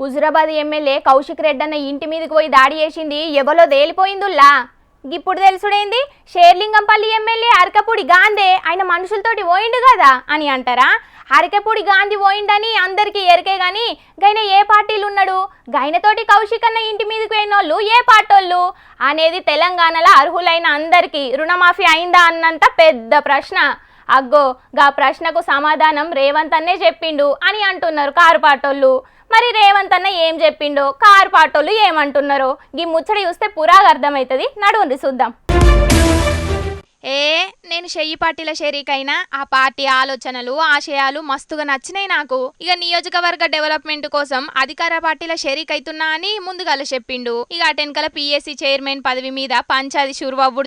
Huzurabad MLA Kaushik Reddy అన్న ఇంటి మీదకి పోయి దాడి చేసింది ఎవలో తేలిపోయిందుల్లా. ఇప్పుడు తెలుసుడేంది? షేర్లింగంపల్లి ఎమ్మెల్యే అరకపూడి గాంధే ఆయన మనుషులతోటి పోయిండు కదా అని అంటారా? అరకపూడి గాంధీ పోయిండని అందరికీ ఎరికే గాని గైన ఏ పార్టీలు ఉన్నాడు గైనతోటి కౌశిక్ అన్న ఇంటి మీదకి పోయిన వాళ్ళు ఏ పార్టోళ్ళు అనేది తెలంగాణలో అర్హులైన అందరికీ రుణమాఫీ అయిందా అన్నంత పెద్ద ప్రశ్న. అగ్గో గా ప్రశ్నకు సమాధానం రేవంత్ అన్నే చెప్పిండు అని అంటున్నారు కారు పాటోళ్ళు. మరి రేవంత్ అన్న ఏం చెప్పిండో కారు పాటోళ్ళు ఏమంటున్నారో ఈ ముచ్చడి చూస్తే పురాగా అర్థమవుతుంది. నడువుండి చూద్దాం. ఏ నేను షెయ్యి పార్టీల షేరీకైనా ఆ పార్టీ ఆలోచనలు ఆశయాలు మస్తుగా నచ్చినాయి నాకు. ఇక నియోజకవర్గ డెవలప్మెంట్ కోసం అధికార పార్టీల షరీక్ అవుతున్నా అని ముందుగాల చెప్పిండు. ఇక అటెన్కల పిఎస్సి చైర్మన్ పదవి మీద పంచాది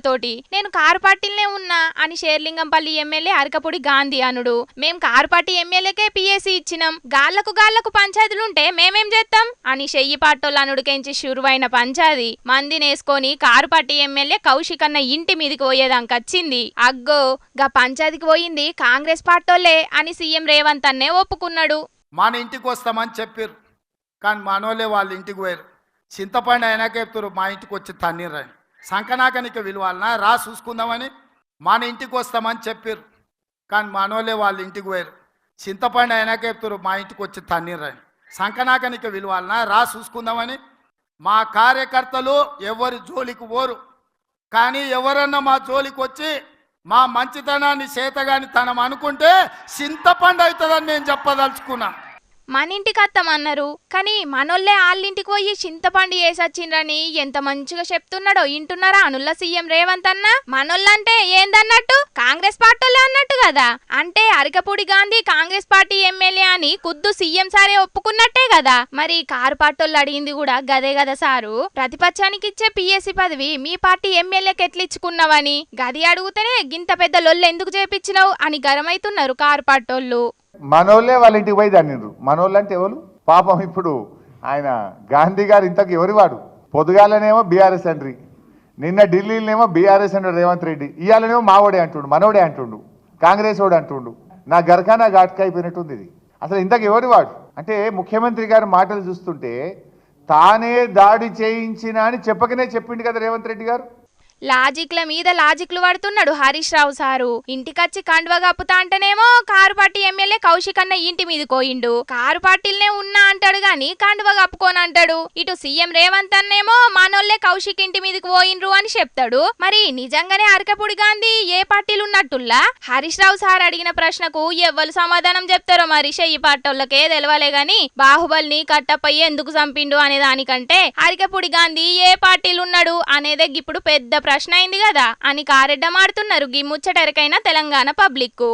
తోటి నేను కారు పార్టీలనే ఉన్నా అని షేర్లింగంపల్లి ఎమ్మెల్యే అరకపూడి గాంధీ అనుడు. మేం కారు పార్టీ ఎమ్మెల్యేకే పిఎస్సి ఇచ్చినాం. గాళ్ళకు గాళ్ళకు పంచాయతీలుంటే మేమేం చేస్తాం అని షెయ్యి పాటోళ్ళు అనుడికెంచి షురువైన పంచాది మందినేసుకొని కారు పార్టీ ఎమ్మెల్యే కౌశిక్ అన్న ఇంటి మీదకి పోయేదానికి వచ్చింది. అగ్గో గా పంచాయతీకి పోయింది కాంగ్రెస్ పార్టోళ్ళే అని సీఎం రేవంత్ అన్నే ఒప్పుకున్నాడు. మన ఇంటికి వస్తామని చెప్పారు కానీ మనోళ్ళే వాళ్ళ ఇంటికి పోయారు చింతపండు అయినాక చెప్తారు మా ఇంటికి వచ్చి తన్నీరని సంకనాకనిక విలువాలనా? రా చూసుకుందామని మన ఇంటికి వస్తామని చెప్పారు కానీ మనోళ్ళే వాళ్ళ ఇంటికి పోయారు చింతపండు అయినాక చెప్తారు మా ఇంటికి వచ్చి తన్నీరని సంకనాకనిక విలువాలనా? రా చూసుకుందామని. మా కార్యకర్తలు ఎవరి జోలికి పోరు. కానీ ఎవరన్నా మా జోలికి వచ్చి మా మంచితనాన్ని చేతగాని తనం అనుకుంటే చింతపండు అవుతుందని నేను చెప్పదలుచుకున్నా. మన ఇంటికి అత్తమన్నారు కానీ మనోళ్ళే ఆళ్ళింటికి పోయి చింతపండు వేసొచ్చిండ్రని ఎంత మంచిగా చెప్తున్నాడో ఇంటున్నారా అనుల్ల సీఎం రేవంత్ అన్న? మనోళ్ళంటే ఏందన్నట్టు? కాంగ్రెస్ పార్టీలే అన్నట్టు కదా? అంటే Arekapudi Gandhi Congress party MLA అని కుద్దు సీఎం సారే ఒప్పుకున్నట్టే కదా? మరి కారు పార్టోళ్ళు అడిగింది కూడా గదే కదా సారు. ప్రతిపక్షానికి ఇచ్చే పిఎస్సి పదవి మీ పార్టీ ఎమ్మెల్యేకి ఎట్లిచ్చుకున్నావని? గది అడిగితేనే గింత పెద్ద లొల్లు ఎందుకు చేపించినావు అని గరమైతున్నారు కారు పార్టోళ్ళు మనోళ్ళే వాళ్ళ ఇంటికి పోయి దాన్నిండ్రు మనోళ్ళు అంటే ఎవరు? పాపం ఇప్పుడు ఆయన గాంధీ గారు ఇంతకు ఎవరి వాడు? పొద్దుగాలనేమో బీఆర్ఎస్ అండ్రి. నిన్న ఢిల్లీలోనేమో బీఆర్ఎస్ అంటాడు రేవంత్ రెడ్డి. ఇవాళనేమో మావోడే అంటుండు మనోడే అంటుండు కాంగ్రెస్ వాడు అంటుండు. నా గర్ఖానా ఘాట్కా అయిపోయినట్టుంది ఇది. అసలు ఇంతకు ఎవరి వాడు? అంటే ముఖ్యమంత్రి గారి మాటలు చూస్తుంటే తానే దాడి చేయించిన అని చెప్పకనే చెప్పిండు కదా రేవంత్ రెడ్డి గారు. లాజిక్ల మీద లాజిక్లు పడుతున్నాడు హరీష్ రావు సారు. ఇంటికచ్చి కండువ కప్పుతా అంటేనేమో కారు కౌశిక్ అన్న ఇంటి మీద కోయిండు కారు పార్టీలనే ఉన్నా అంటాడు గాని కండువ కప్పుకోని అంటాడు. ఇటు సీఎం రేవంత్ అన్నేమో మనోళ్ళే కౌశిక్ ఇంటి మీదకి పోయిండ్రు అని చెప్తాడు. మరి నిజంగానే అరకపూడి గాంధీ ఏ పార్టీలు ఉన్నట్టుల్లా? హరీష్ రావు సార్ అడిగిన ప్రశ్నకు ఎవ్వరు సమాధానం చెప్తారో మరి? ఈ పార్టోళ్ళకే తెలవాలే గాని బాహుబలిని కట్టపై ఎందుకు చంపిండు అనే దానికంటే అరికపూడి గాంధీ ఏ పార్టీలు ఉన్నాడు అనేదే ఇప్పుడు పెద్ద ప్రశ్న అయింది కదా అని కారెడ్డమాడుతున్నారు గి ముచ్చటెరకైన తెలంగాణ పబ్లిక్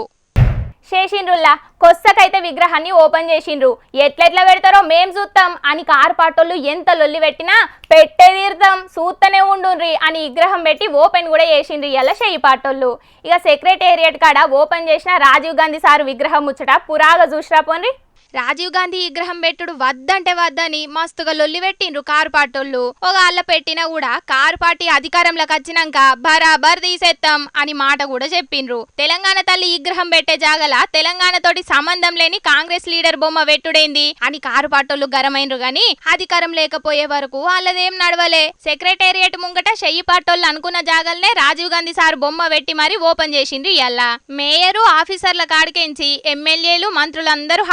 చేసిండ్రుల్లా? కొత్తకైతే విగ్రహాన్ని ఓపెన్ చేసిండ్రు. ఎట్లెట్లా పెడతారో మేం చూస్తాం అని కారు పాటోళ్ళు ఎంత లొల్లి పెట్టినా పెట్టే తీర్థం చూస్తూనే ఉండుండ్రి అని విగ్రహం పెట్టి ఓపెన్ కూడా చేసిండ్రు ఇలా చేయి పాటోళ్ళు ఇక సెక్రటేరియట్ కాడ ఓపెన్ చేసిన రాజీవ్ గాంధీ సార్ విగ్రహం ముచ్చట పురాగా చూసిరా పోన్రి? రాజీవ్ గాంధీ విగ్రహం పెట్టుడు వద్దంటే వద్దని మస్తుగా లొల్లి పెట్టిండ్రు కారు పాటోళ్ళు. ఒక అల్ల పెట్టినా కూడా కారు పార్టీ అధికారంలోకి వచ్చినాక బరాబర్ తీసేస్తాం అని మాట కూడా చెప్పిండ్రు. తెలంగాణ తల్లి విగ్రహం పెట్టే జాగల తెలంగాణ తోటి సంబంధం లేని కాంగ్రెస్ లీడర్ బొమ్మ పెట్టుడైంది అని కారు పాటోళ్ళు గరమైనరు గాని అధికారం లేకపోయే వరకు వాళ్ళదేం నడవలే. సెక్రటేరియట్ ముంగట షెయ్యి పాటోళ్ళు అనుకున్న జాగల్నే రాజీవ్ గాంధీ సార్ బొమ్మ పెట్టి మరీ ఓపెన్ చేసిండ్రు ఇయ్యాల. మేయరు ఆఫీసర్ల కాడికెంచి ఎమ్మెల్యేలు మంత్రులందరూ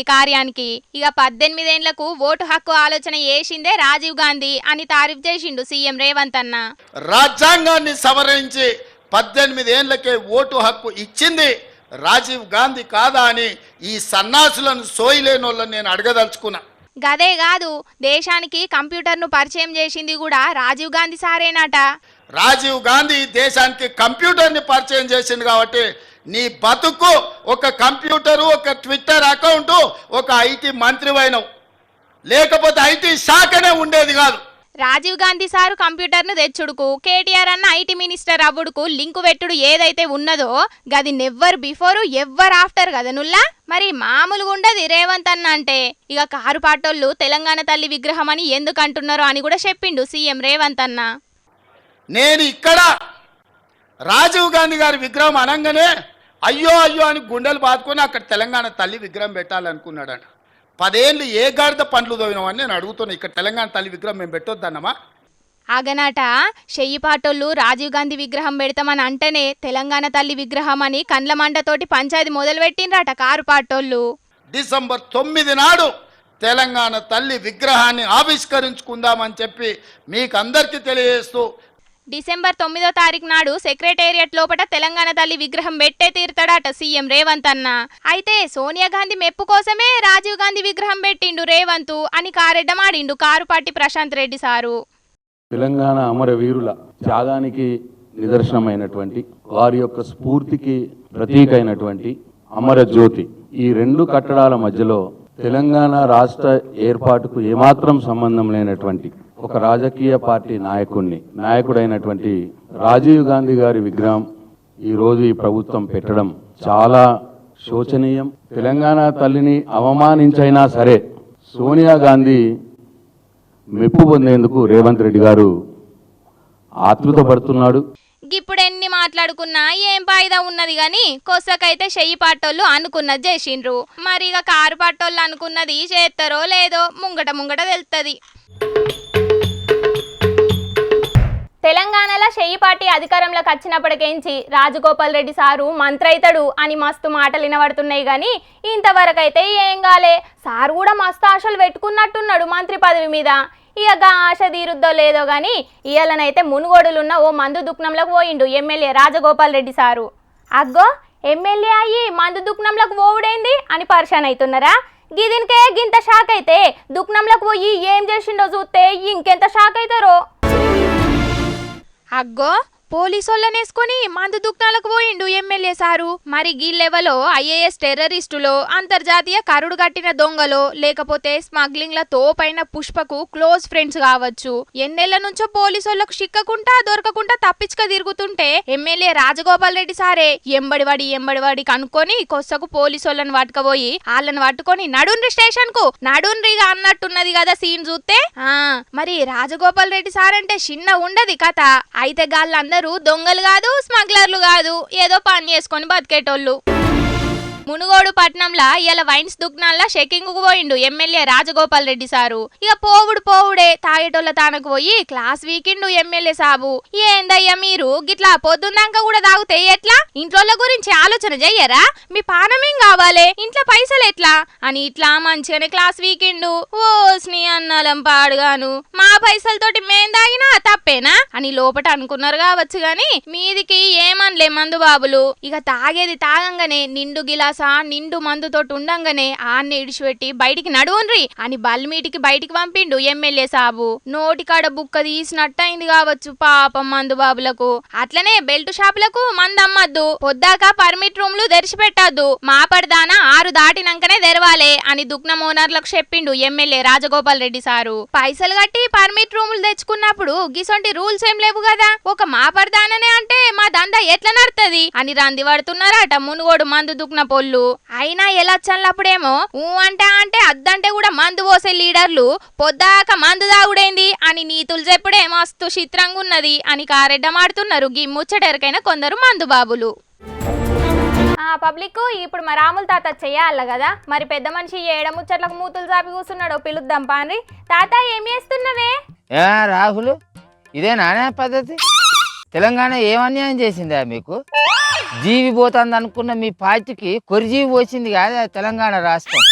ఈ కార్యానికి. ఇక పద్దెనిమిదేండ్లకు ఓటు హక్కు ఆలోచన చేసిందే రాజీవ్ గాంధీ అని తారీఫ్ చేసిండు సీఎం రేవంత్ అన్న. రాజ్యాంగాన్ని సవరించి పద్దెనిమిది ఏళ్ళకే ఓటు హక్కు ఇచ్చింది రాజీవ్ గాంధీ కాదా అని ఈ సన్నాసులను సోయిలేని వాళ్ళని నేను అడగదలుచుకున్నా. గదే కాదు దేశానికి కంప్యూటర్ను పరిచయం చేసింది కూడా రాజీవ్ గాంధీ సారేనాట. రాజీవ్ గాంధీ దేశానికి కంప్యూటర్ని పరిచయం చేసింది కాబట్టి నీ బతుకు ఒక కంప్యూటరు ఒక ట్విట్టర్ అకౌంటు ఒక ఐటీ మంత్రివైనవు. లేకపోతే ఐటీ శాఖనే ఉండేది కాదు. రాజీవ్ గాంధీ సారు కంప్యూటర్ను తెచ్చుడుకు కేటీఆర్ అన్న ఐటీ మినిస్టర్ అవ్వుడుకు లింకు పెట్టుడు ఏదైతే ఉన్నదో గది నెవ్వర్ బిఫోర్ ఎవ్వర్ ఆఫ్టర్ కదా మరి మామూలుగా ఉండదు రేవంత్ అన్న అంటే. ఇక కారు పాటోళ్ళు తెలంగాణ తల్లి విగ్రహం అని ఎందుకు అంటున్నారో అని కూడా చెప్పిండు సీఎం రేవంత్ అన్న. నేను ఇక్కడ రాజీవ్ గాంధీ గారి విగ్రహం అనగానే అయ్యో అయ్యో అని గుండెలు బాదుకొని అక్కడ తెలంగాణ తల్లి విగ్రహం పెట్టాలనుకున్నాడట. పదేళ్ళు ఏ గాడిద పండ్లు తోవినామని నేను అడుగుతున్నా. ఇక్కడ తెలంగాణ తల్లి విగ్రహం మేము పెట్టొద్దన్నమా? అగనాట షెయ్యిపాటోళ్ళు రాజీవ్ గాంధీ విగ్రహం పెడతామని అంటేనే తెలంగాణ తల్లి విగ్రహం అని కండ్ల మండతోటి పంచాయతీ మొదలు పెట్టిండ్రట కారు పాటోళ్ళు. డిసెంబర్ తొమ్మిది నాడు తెలంగాణ తల్లి విగ్రహాన్ని ఆవిష్కరించుకుందామని చెప్పి మీకు అందరికీ తెలియజేస్తూ డిసెంబర్ తొమ్మిదో తారీఖు నాడు సెక్రటేరియట్ లోపట తెలంగాణ తల్లి విగ్రహం పెట్టే తీరుతాడట సీఎం రేవంత్ అన్న. అయితే సోనియా గాంధీ మెప్పు కోసమే రాజీవ్ గాంధీ విగ్రహం పెట్టిండు రేవంత్ అని కారెడ్డమాడిండు కారుపాటి ప్రశాంత్ రెడ్డి సారు. తెలంగాణ అమరవీరుల త్యాగానికి నిదర్శనమైనటువంటి వారి యొక్క స్ఫూర్తికి ప్రతీక అయినటువంటి అమరజ్యోతి ఈ రెండు కట్టడాల మధ్యలో తెలంగాణ రాష్ట్ర ఏర్పాటుకు ఏమాత్రం సంబంధం లేనటువంటి ఒక రాజకీయ పార్టీ నాయకుడిని నాయకుడైనటువంటి రాజీవ్ గాంధీ గారి విగ్రహం ఈరోజు ఈ ప్రభుత్వం పెట్టడం చాలా శోచనీయం. తెలంగాణ తల్లిని అవమానించైనా సరే సోనియా గాంధీ మెప్పు పొందేందుకు రేవంత్ రెడ్డి గారు ఆతృత పడుతున్నాడు ఇప్పుడు ఎన్ని మాట్లాడుకున్నా ఏం ఫాయిదా ఉన్నది గాని కొసకైతే చెయ్యి పాటోళ్ళు అనుకున్నది చేసిండ్రు. మరి ఇక కారు పాటోళ్ళు అనుకున్నది చేస్తారో లేదో ముంగట ముంగట తెలుస్తుంది తెలంగాణలో షెయ్యి పార్టీ అధికారంలోకి వచ్చినప్పటికేంచి రాజగోపాల్ రెడ్డి సారు మంత్రైతడు అని మస్తు మాటలు వినబడుతున్నాయి కానీ ఇంతవరకు అయితే ఏం కాలే. సారు కూడా మస్తు ఆశలు పెట్టుకున్నట్టున్నాడు మంత్రి పదవి మీద. ఇక ఆశ తీరుద్దో లేదో కానీ ఇయ్యాలనైతే మునుగోడులున్న ఓ మందు దుక్నంలోకి పోయిండు ఎమ్మెల్యే రాజగోపాల్ రెడ్డి సారు. అగ్గో ఎమ్మెల్యే అయ్యి మందు దుక్నంలోకి పోవుడేంది అని పరిశాన్ అవుతున్నారా గిదినికే గింత షాక్ అయితే దుక్నంలోకి పోయి ఏం చేసిండో చూస్తే ఇంకెంత షాక్ అవుతారో అగ్గో పోలీసోళ్ళనేసుకొని మందు దుకాణాలకు పోయిండు ఎమ్మెల్యే సారు. మరి గీళ్ళెవలో ఐఏఎస్ టెర్రరిస్టులో అంతర్జాతీయ కరుడు కట్టిన దొంగలో లేకపోతే స్మగ్లింగ్ ల తోపైన పుష్పకు క్లోజ్ ఫ్రెండ్స్ కావచ్చు. ఎన్నెళ్ళ నుంచో పోలీసోళ్ళకు చిక్కకుండా దొరకకుండా తప్పించుక తిరుగుతుంటే ఎమ్మెల్యే రాజగోపాల్ రెడ్డి సారే ఎంబడివాడి ఎంబడివాడి కనుక్కొని కొස්සకు పోలీసోళ్ళని పట్టుకపోయి వాళ్ళని పట్టుకొని నడుండ్రి స్టేషన్కు నడుండ్రిగా అన్నట్టున్నది కదా సీన్ చూస్తే మరి రాజగోపాల్ రెడ్డి సార్ అంటే చిన్న ఉండది కథ. అయితే గాళ్ళందరూ దొంగలు కాదు స్మగ్లర్లు కాదు. ఏదో పని చేసుకొని బతికేటోళ్ళు. మునుగోడు పట్నంలా ఇలా వైన్స్ దుగ్నాల్లో షెకింగ్ పోయిండు ఎమ్మెల్యే రాజగోపాల్ రెడ్డి సారు. ఇక పోవుడు పోవుడే తాగేటోళ్ళ తానకు పోయి క్లాస్ వీకిండు ఎమ్మెల్యే సాబు. ఏందయ్యా మీరు? గిట్లా పొద్దున్నాక కూడా తాగుతే ఎట్లా? ఇంట్లోళ్ళ గురించి ఆలోచన చెయ్యరా? మీ పానమేం కావాలి? ఇంట్లో పైసలు ఎట్లా? అని ఇట్లా మంచిగానే క్లాస్ వీకిండు. ఓ స్నీ అన్నలం పాడుగాను. మా పైసలతోటి మేం తాగినా తప్పేనా? అని లోపట అనుకున్నారు కావచ్చు గాని మీదికి ఏమనలే మందు బాబులు. ఇక తాగేది తాగంగానే నిండు గిలాస్ నిండు మందుతోటి ఉండంగానే ఆన్ని ఇడిచిపెట్టి బయటికి నడువుండ్రి అని బల్మీటికి బయటికి పంపిండు ఎమ్మెల్యే సాబు. నోటికాడ బుక్క తీసినట్టయింది కావచ్చు పాపం మందు బాబులకు. అట్లనే బెల్ట్ షాపులకు మందు అమ్మద్దు పొద్దాక పర్మిట్ రూమ్లు తెరిచిపెట్టద్దు. మాపడదాన ఆరు దాటినాకనే తెరవాలే అని దుగ్నం ఓనర్లకు చెప్పిండు ఎమ్మెల్యే రాజగోపాల్ రెడ్డి సారు. పైసలు కట్టి పర్మిట్ రూములు తెచ్చుకున్నప్పుడు గిసొంటి రూల్స్ ఏం లేవు కదా. ఒక మాపడదాననే అంటే మా దందా ఎట్లా నడుతుంది? అని రంది పడుతున్నారట మునుగోడు మందు దుక్న పొల్లు అయినా ఎలక్షన్లప్పుడేమో ఊ అంటే అంటే అద్దంటే కూడా మందు పోసే లీడర్లు పొద్దాక మందు తాగుడేంది అని నీతులు చెప్పుడే మస్తు చిత్రంగా ఉన్నది అని కారెడ్డమాడుతున్నారు గీ ముచ్చటెరకైన కొందరు మందు బాబులు. ఆ పబ్లిక్ ఇప్పుడు మా రాముల తాత చెయ్యాల కదా మరి పెద్ద మనిషి ఏడ ముచ్చట్లకు మూతులు చాపి కూర్చున్నాడు పిలుద్దాం పాండ్రి. తాత ఏం చేస్తున్నవే ఏ రాహుల్? ఇదే నానే పద్ధతి? తెలంగాణ ఏం అన్యాయం చేసిందా మీకు? జీవి పోతుంది అనుకున్న మీ పార్టీకి కొరిజీవి వచ్చింది కాదా తెలంగాణ రాష్ట్రం.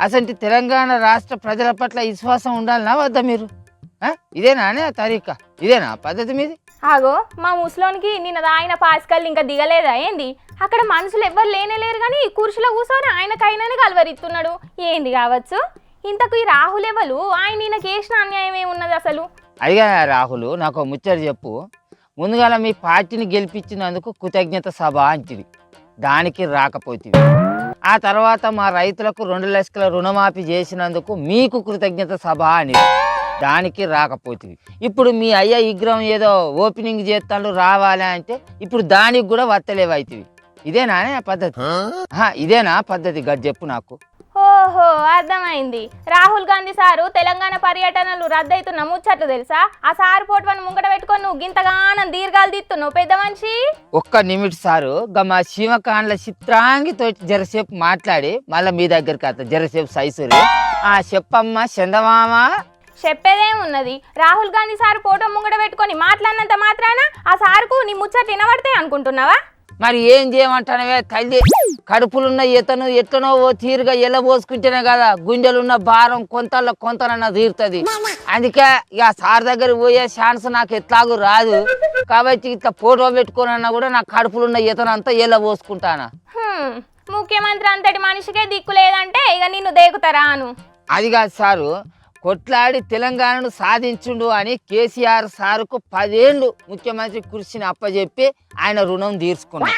అసలు తెలంగాణ రాష్ట్ర ప్రజల పట్ల విశ్వాసం ఉండాలనా వద్దా మీరు? ఆ? ఇదేనానే తరీక ఇదేనా పద్ధతి మీది? ఆగో మా ముసలోనికి నిన్న ఆయన పాస్కల్ ఇంకా దిగలేదా ఏంది? అక్కడ మనుషులు ఎవ్వరు లేనేలేరు కానీ కుర్చీలో కూర్చొని ఆయనకైనా కలవరిస్తున్నాడు ఏంది కావచ్చు? ఇంతకు ఈ రాహుల్ ఎవరు? ఆయన ఈయనకి వేసిన అన్యాయం ఏమున్నది అసలు? అడిగా రాహుల్? నాకు ముచ్చట చెప్పు. ముందుగాల మీ పార్టీని గెలిపించినందుకు కృతజ్ఞత సభ అంటిది దానికి రాకపోతుంది ఆ తర్వాత మా రైతులకు రెండు లక్షల రుణమాఫీ చేసినందుకు మీకు కృతజ్ఞత సభ అని దానికి రాకపోతుంది ఇప్పుడు మీ అయ్య విగ్రహం ఏదో ఓపెనింగ్ చేస్తాను రావాలి అంటే ఇప్పుడు దానికి కూడా వత్తలేవైతివి. ఇదేనా పద్ధతి? ఇదేనా పద్ధతి గది చెప్పు నాకు. ఓహో అర్థమైంది. రాహుల్ గాంధీ సారు తెలంగాణ పర్యటనలు రద్దయితున్న ముచ్చట్లు తెలుసా? ఆ సారు పోటువని ముంగట పెట్టుకొని నువ్వు గింతగానం దీర్ఘాలు తీస్తున్నావు పెద్ద మనిషి. ఒక్క నిమిట్ సారు మా శివకాండ్ల చిత్రాంగితో జరసేపు మాట్లాడి మళ్ళీ మీ దగ్గరికి అత్త జరసేపు సైసూరి. ఆ చెప్పమ్మా చందమామ. చెప్పేదేమున్నది? రాహుల్ గాంధీ సార్ ఫోటో ముంగడ పెట్టుకొని మాట్లాడినంత మాత్రాన ఆ సార్కు నీ ముచ్చట వినబడతాయి అనుకుంటున్నావా? మరి ఏం చేయమంటానవే? తల్లి కడుపులున్న ఇతను ఎట్లనో ఓ తీరుగా ఎల్లబోసుకుంటేనే కదా గుండెలున్న భారం కొంతలో కొంతనన్నా తీరుతుంది. అందుకే ఇక సార్ దగ్గర పోయే ఛాన్స్ నాకు ఎట్లాగూ రాదు. కాబట్టి ఇట్లా ఫోటో పెట్టుకోనన్నా కూడా నా కడుపులున్న ఇతను అంతా ఎల్లబోసుకుంటానా ముఖ్యమంత్రి అంతటి మనిషికే దిక్కు లేదంటే ఇక నిన్ను దేకుతారా అను అది కాదు సారు కొట్లాడి తెలంగాణను సాధించుండు అని కేసీఆర్ సారుకు పదేళ్ళు ముఖ్యమంత్రి కుర్చీని అప్పజెప్పి ఆయన రుణం తీర్చుకున్నాడు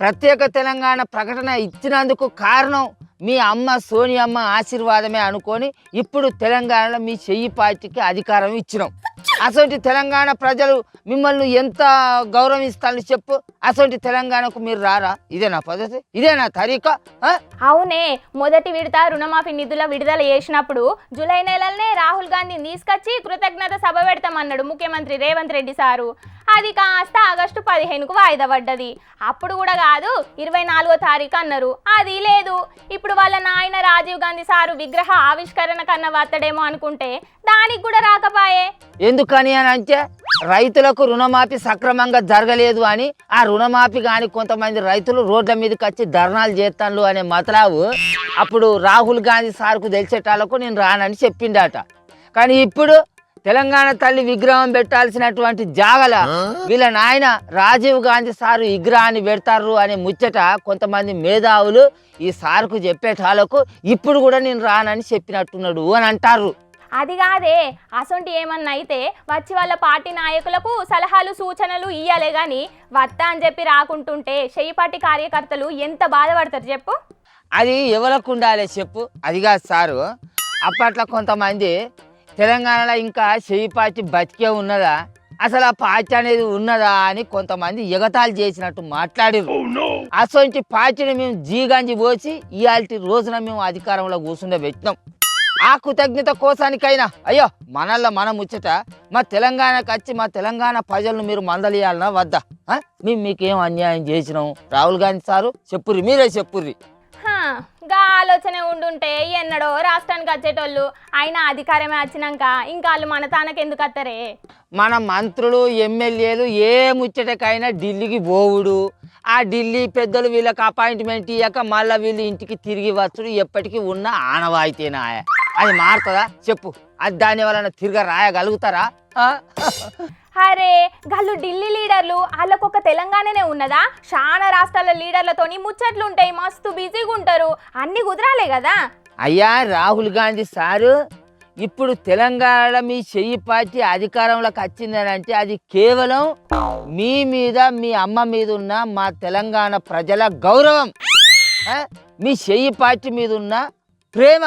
ప్రత్యేక తెలంగాణ ప్రకటన ఇచ్చినందుకు కారణం మీ అమ్మ సోనియమ్మ ఆశీర్వాదమే అనుకొని ఇప్పుడు తెలంగాణలో మీ చెయ్యి పార్టీకి అధికారం ఇచ్చినాం. అసలు తెలంగాణ ప్రజలు మిమ్మల్ని ఎంత గౌరవిస్తారని చెప్పు. అసలు తెలంగాణకు మీరు రారా? ఇదేనా పద్ధతి? ఇదేనా తరీకా? ఆ? అవునే. మొదటి విడత రుణమాఫీ నిధుల విడుదల చేసినప్పుడు జూలై నెలలనే రాహుల్ గాంధీని తీసుకొచ్చి కృతజ్ఞత సభ పెడతామన్నాడు ముఖ్యమంత్రి రేవంత్ రెడ్డి సారు. అది కాస్త ఆగస్టు పదిహేనుకు వాయిదా పడ్డది. అప్పుడు కూడా కాదు ఇరవై నాలుగో తారీఖు అన్నారు. అది లేదు. ఇప్పుడు వాళ్ళ నాయన రాజీవ్ గాంధీ సారు విగ్రహ ఆవిష్కరణ కన్నా వత్తడేమో అనుకుంటే దానికి కూడా రాకపాయే. ఎందుకని అని అంటే రైతులకు రుణమాఫీ సక్రమంగా జరగలేదు అని ఆ రుణమాఫీ కానీ కొంతమంది రైతులు రోడ్ల మీదకి వచ్చి ధర్నాలు చేస్తాను అనే మతలావు అప్పుడు రాహుల్ గాంధీ సార్కు తెలిసేటాలకు నేను రానని చెప్పిండట. కానీ ఇప్పుడు తెలంగాణ తల్లి విగ్రహం పెట్టాల్సినటువంటి జాగల వీళ్ళ నాయన రాజీవ్ గాంధీ సారు విగ్రహాన్ని పెడతారు అనే ముచ్చట కొంతమంది మేధావులు ఈ సార్కు చెప్పేటాలకు ఇప్పుడు కూడా నేను రానని చెప్పినట్టున్నాడు అని అంటారు. అది కాదే అసొంటి ఏమన్నా అయితే వచ్చి వాళ్ళ పార్టీ నాయకులకు సలహాలు సూచనలు ఇయ్యాలే గాని వత్తా అని చెప్పి రాకుంటుంటే చెయ్యి పార్టీ కార్యకర్తలు ఎంత బాధపడతారు చెప్పు? అది ఎవరికి ఉండాలి చెప్పు? అది కాదు సారు. అప్పట్లో కొంతమంది తెలంగాణలో ఇంకా చెయ్యి పార్టీ బతికే ఉన్నదా? అసలు ఆ పార్టీ అనేది ఉన్నదా అని కొంతమంది ఎగతాళి చేసినట్టు మాట్లాడిరు అసలు పార్టీని మేము జీగాంజి పోసి ఇవాళ రోజున మేము అధికారంలో కూర్చుండే పెట్టినాం ఆ కృతజ్ఞత కోసానికైనా అయ్యో మనల్లో మనం ముచ్చట మా తెలంగాణకు వచ్చి మా తెలంగాణ ప్రజలను మీరు మందలియాలనా వద్దా? మేము మీకేం అన్యాయం చేసినాం? రాహుల్ గాంధీ సారు చెప్పుర్రి మీరే చెప్పుర్రి. గా ఆలోచన ఉండుంటే ఎన్నడో రాష్ట్రానికి వచ్చేటోళ్ళు అయినా అధికారమే వచ్చినాక ఇంకా వాళ్ళు మన తానకి ఎందుకు వస్తారే మన మంత్రులు ఎమ్మెల్యేలు ఏ ముచ్చటకైనా ఢిల్లీకి పోవుడు. ఆ ఢిల్లీ పెద్దలు వీళ్ళకి అపాయింట్మెంట్ ఇయ్యాక మళ్ళీ వీళ్ళు ఇంటికి తిరిగి వచ్చుడు. ఎప్పటికీ ఉన్న ఆనవాయితీనా అది మారుతుందా? చెప్పు. అది దాని వలన తిరగ రాయగలుగుతారా? అరే గల్లు ఢిల్లీ లీడర్లు వాళ్ళకొక తెలంగాణనే ఉన్నదా? చాలా రాష్ట్రాల లీడర్లతోని ముచ్చట్లు ఉంటాయి మస్తు బిజీగా ఉంటారు అన్ని కుదరాలే కదా అయ్యా రాహుల్ గాంధీ సారు ఇప్పుడు తెలంగాణలో మీ చెయ్యి పార్టీ అధికారంలోకి వచ్చిందని అంటే అది కేవలం మీ మీద మీ అమ్మ మీద ఉన్న మా తెలంగాణ ప్రజల గౌరవం. ఆ? మీ చెయ్యి పార్టీ మీద ఉన్న ప్రేమ.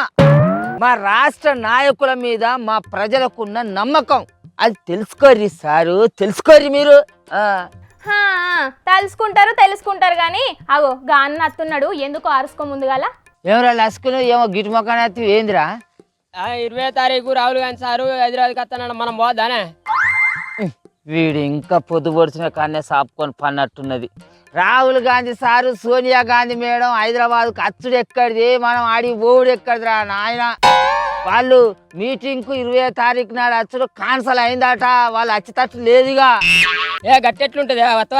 మా రాష్ట్ర నాయకుల మీద మా ప్రజలకున్న నమ్మకం. అది తెలుసుకోర్రి సారు తెలుసుకోర్రి మీరు. ఆ. హా, తెలుసుకుంటారు తెలుసుకుంటారు కానీ అగో గా అన్న అత్తున్నాడు ఎందుకో అరుసుకో ముందుగాల? ఏమరా లస్కులు ఏమో గిటి మొక్కనత్తి ఏందిరా? ఆ, ఇరవై తారీఖు రాహుల్ గాంధీ సారు హైదరాబాద్కి వస్తానన్న మనం పోదానే. వీడు ఇంకా పొద్దు పొడిచిన కన్నే సాపుకొని పన్నట్టున్నది. రాహుల్ గాంధీ సారు సోనియా గాంధీ మేడం హైదరాబాద్కు అచ్చుడు ఎక్కడిది? మనం ఆడి ఓవుడు ఎక్కడిదిరా నాయన? వాళ్ళు మీటింగ్కు ఇరవై తారీఖు నాడు అచ్చుడు కాన్సల్ అయిందట. వాళ్ళు వచ్చేటట్టు లేదుగా. ఏ గట్టెట్లుంటది? వత్త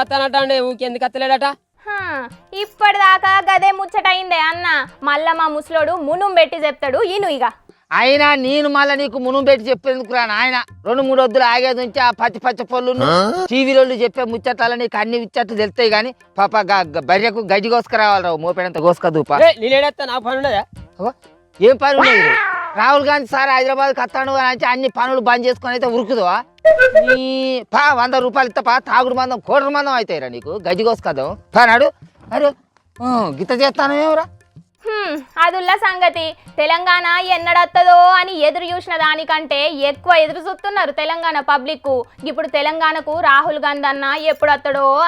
ఊకెందుకు వస్తలేడట హా, ఇప్పటిదాకా గదే ముచ్చటయిందే అన్న. మళ్ళా మా ముసలోడు మునుం పెట్టి చెప్తాడు ఈను ఇక అయినా నేను మళ్ళీ నీకు మునుము పెట్టి చెప్పేందుకు రా నాయన. రెండు మూడు వద్దులు ఆగేది ఉంచి ఆ పచ్చి పచ్చ పళ్ళు టీవీలో చెప్పే ముచ్చట్ల నీకు అన్ని ముచ్చట్లు తెలుస్తాయి కానీ పాప బర్రెకు గడ్డి కోసుకురావాలి రావు మోపేడంత కోసుక దూప. ఏ, పని ఉండదా? రాహుల్ గాంధీ సార్ హైదరాబాద్ కత్తాను అని అంటే అన్ని పనులు బంద్ చేసుకొని అయితే ఉరుకుదువా? నీ పా వంద రూపాయలు ఇస్తా పా తాగుడు మందం కోటరు మందం అవుతాయిరా నీకు గడ్డి కోసుకదాం పా నాడు. అరే ఆ, గిత్త చేస్తాను ఏమరా అదుల్ల సంగతి తెలంగాణ ఎన్నడత్తదో అని ఎదురు చూసిన దానికంటే ఎక్కువ ఎదురు చూస్తున్నారు తెలంగాణ పబ్లిక్ ఇప్పుడు తెలంగాణకు రాహుల్ గాంధీ అన్న ఎప్పుడు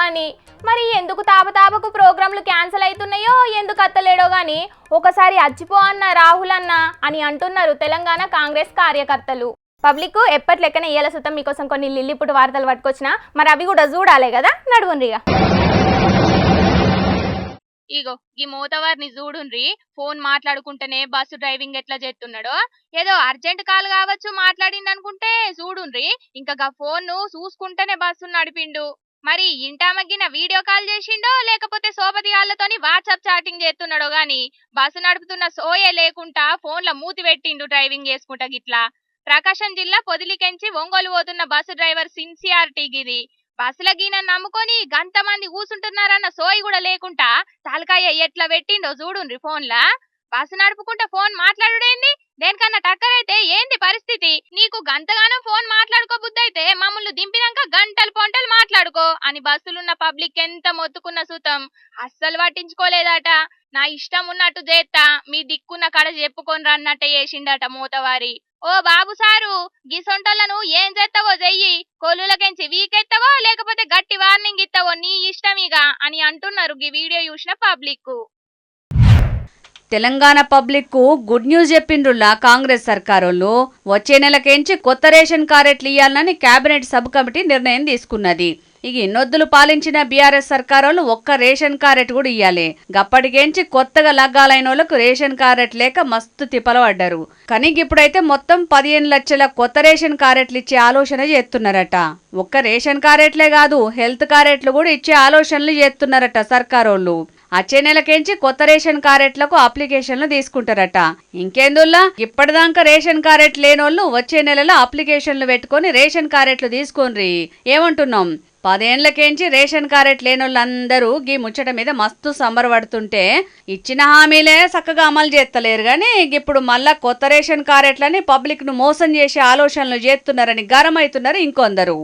అని. మరి ఎందుకు తాపతాపకు ప్రోగ్రాంలు క్యాన్సిల్ అవుతున్నాయో ఎందుకు అత్తలేడో గాని ఒకసారి అచ్చిపో అన్న రాహుల్ అన్న అని అంటున్నారు తెలంగాణ కాంగ్రెస్ కార్యకర్తలు. పబ్లిక్ ఎప్పటి లెక్కన ఇయ్యాల సుతం? మీకోసం కొన్ని లిల్లిపుట్టు వార్తలు పట్టుకొచ్చిన మరి అవి కూడా చూడాలి కదా నడువునిగా ఇగో ఈ మోతవారిని చూడుండ్రి ఫోన్ మాట్లాడుకుంటేనే బస్సు డ్రైవింగ్ ఎట్లా చేస్తున్నాడో ఏదో అర్జెంట్ కాల్ కావచ్చు మాట్లాడింది అనుకుంటే చూడుండ్రి ఇంకా గా ఫోన్ను చూసుకుంటేనే బస్సు నడిపిండు. మరి ఇంటామగ్గిన వీడియో కాల్ చేసిండో లేకపోతే సోపతి గాళ్ళతోని వాట్సాప్ చాటింగ్ చేస్తున్నాడో గాని బస్సు నడుపుతున్న సోయే లేకుండా ఫోన్ల మూతి పెట్టిండు డ్రైవింగ్ చేసుకుంటా గిట్లా. ప్రకాశం జిల్లా పొదిలికెంచి ఒంగోలు పోతున్న బస్సు డ్రైవర్ సిన్సియారిటీ గిది. బస్సుల గీన నమ్ముకొని గంత మంది కూసుంటున్నారన్న సోయి కూడా లేకుండా తలకాయ ఎట్లా పెట్టిండో చూడుండ్రి ఫోన్లా. బస్సు నడుపుకుంటే ఫోన్ మాట్లాడుడేంది? దేనికన్నా టక్కర్ అయితే ఏంది పరిస్థితి? నీకు గంతగానో ఫోన్ మాట్లాడుకో బుద్ధైతే మమ్మల్ని దింపినాక గంటలు పొంటలు మాట్లాడుకో అని బస్సులున్న పబ్లిక్ ఎంత మొత్తుకున్న సుతం. అస్సలు పట్టించుకోలేదట. నా ఇష్టం ఉన్నట్టు చేత్తా. మీ దిక్కున్న కడ చెప్పుకొని రన్నట్టే చేసిండట మూతవారి. ఓ బాబు సారు గిసొంటలను ఏం చేస్తావో చెయ్యి. కొలులకెంచి వీకెత్తావో లేకపోతే గట్టి వార్నింగ్ ఇస్తావో నీ ఇష్టమిగ అని అంటున్నారు ఈ వీడియో చూసిన పబ్లిక్ తెలంగాణ పబ్లిక్కు గుడ్ న్యూస్ చెప్పిండ్రులా కాంగ్రెస్ సర్కారోళ్ళు. వచ్చే నెలకేంచి కొత్త రేషన్ కార్డులు ఇయ్యాలని కేబినెట్ సబ్ కమిటీ నిర్ణయం తీసుకున్నది. ఇక ఇన్నొద్దులు పాలించిన బీఆర్ఎస్ సర్కారోళ్ళు ఒక్క రేషన్ కార్డెట్ కూడా ఇయ్యాలి. గప్పటికేంచి కొత్తగా లగ్గాలైన వాళ్ళకు రేషన్ కార్డెట్ లేక మస్తు తిప్పలు పడ్డారు. కానీ ఇప్పుడైతే మొత్తం పదిహేను లక్షల కొత్త రేషన్ కార్డెట్లు ఇచ్చే ఆలోచన చేస్తున్నారట. ఒక్క రేషన్ కార్డెట్లే కాదు హెల్త్ కార్డెట్లు కూడా ఇచ్చే ఆలోచనలు చేస్తున్నారట సర్కారోళ్ళు. వచ్చే నెలకేంచి కొత్త రేషన్ కార్డెట్లకు అప్లికేషన్లు తీసుకుంటారట. ఇంకేందుల్లా? ఇప్పటిదాకా రేషన్ కార్డెట్ లేనోళ్ళు వచ్చే నెలలో అప్లికేషన్లు పెట్టుకొని రేషన్ కార్డెట్లు తీసుకోండి ఏమంటున్నాం? పదేండ్లకేంచి రేషన్ కార్డెట్ లేనోళ్ళందరూ గీ ముచ్చట మీద మస్తు సంబరపడుతుంటే ఇచ్చిన హామీలే చక్కగా అమలు చేస్తలేరు కానీ ఇప్పుడు మళ్ళా కొత్త రేషన్ కార్డెట్లని పబ్లిక్ను మోసం చేసే ఆలోచనలు చేస్తున్నారని గరమవుతున్నారు ఇంకొందరు.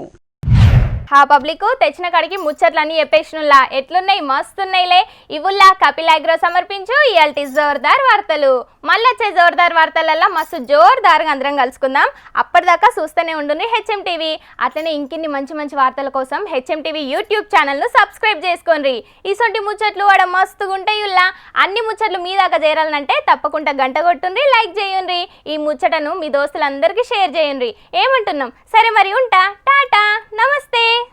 హా పబ్లిక్ తెచ్చిన కాడికి ముచ్చట్లన్నీ చెప్పేసినులా. ఎట్లున్నాయి? మస్తున్నాయిలే. ఇవుల్లా కపిల్ అగ్రో సమర్పించు. ఇయాల్టి జోర్దార్ వార్తలు. మళ్ళొచ్చే జోర్దార్ వార్తలల్లా మస్తు జోర్దార్గా అందరం కలుసుకుందాం. అప్పటిదాకా చూస్తూనే ఉండుని హెచ్ఎం టీవీ. అట్లనే ఇంకిన్ని మంచి మంచి వార్తల కోసం హెచ్ఎం టీవీ యూట్యూబ్ ఛానల్ను సబ్స్క్రైబ్ చేసుకోండి ఇసొంటి ముచ్చట్లు వాడ మస్తుగా ఉంటాయి ఉంటాయుల్లా అన్ని ముచ్చట్లు మీ దాకా చేరాలంటే తప్పకుండా గంట కొట్టుండ్రి లైక్ చేయండి ఈ ముచ్చటను మీ దోస్తులందరికీ షేర్ చేయండి ఏమంటున్నాం? సరే మరి ఉంటా. టాటా. నమస్తే.